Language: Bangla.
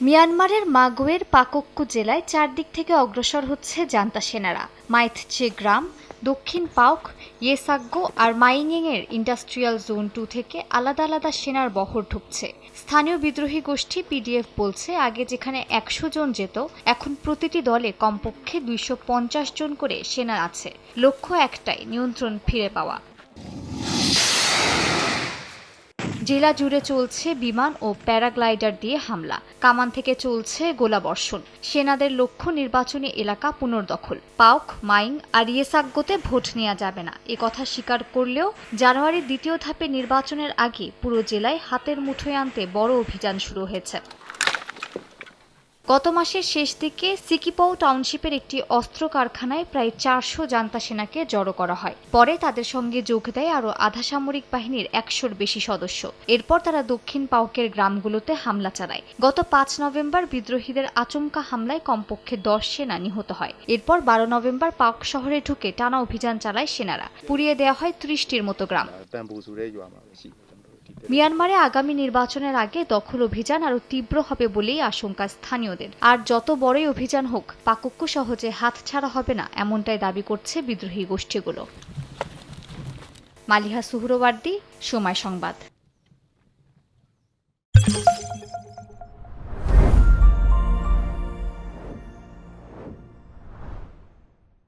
মিয়ানমারের মাগুয়ের পাকোক্কু জেলায় চারদিক থেকে অগ্রসর হচ্ছে জান্তা সেনারা। মাইথচে গ্রাম, দক্ষিণ পাউক ইয়েসাগ্গো আর মাইনিংয়ের ইন্ডাস্ট্রিয়াল জোন টু থেকে আলাদা আলাদা সেনার বহর ঢুকছে। স্থানীয় বিদ্রোহী গোষ্ঠী পিডিএফ বলছে, আগে যেখানে একশো জন যেত, এখন প্রতিটি দলে কমপক্ষে দুইশো পঞ্চাশ জন করে সেনা আছে। লক্ষ্য একটাই, নিয়ন্ত্রণ ফিরে পাওয়া। জেলা জুড়ে চলছে বিমান ও প্যারাগ্লাইডার দিয়ে হামলা। কামান থেকে চলছে গোলাবর্ষণ। সেনাদের লক্ষ্য নির্বাচনী এলাকা পুনর্দখল। পাওক, মাইং আর ইয়েসাগ্গোতে ভোট নেওয়া যাবে না। কথা স্বীকার করলেও জানুয়ারির দ্বিতীয় ধাপে নির্বাচনের আগে পুরো জেলায় হাতের মুঠোয় আনতে বড় অভিযান শুরু হয়েছে। গত মাসের শেষ দিকে সিকিপৌ টাউনশিপের একটি অস্ত্র কারখানায় প্রায় চারশো জান্তা সেনাকে জড়ো করা হয়। পরে তাদের সঙ্গে যোগ দেয় আরও আধা সামরিক বাহিনীর একশোর বেশি সদস্য। এরপর তারা দক্ষিণ পাউকের গ্রামগুলোতে হামলা চালায়। গত পাঁচ নভেম্বর বিদ্রোহীদের আচমকা হামলায় কমপক্ষে দশ সেনা নিহত হয়। এরপর বারো নভেম্বর পাক শহরে ঢুকে টানা অভিযান চালায় সেনারা। পুড়িয়ে দেওয়া হয় ত্রিশটির মতো গ্রাম। মিয়ানমারে আগামী নির্বাচনের আগে দখল অভিযান আরও তীব্র হবে বলেই আশঙ্কা স্থানীয়দের। আর যত বড়ই অভিযান হোক, পাকক্য সহজে হাত ছাড়া হবে না, এমনটাই দাবি করছে বিদ্রোহী গোষ্ঠীগুলো। মালিহা সুহরওয়ার্দী, সময় সংবাদ।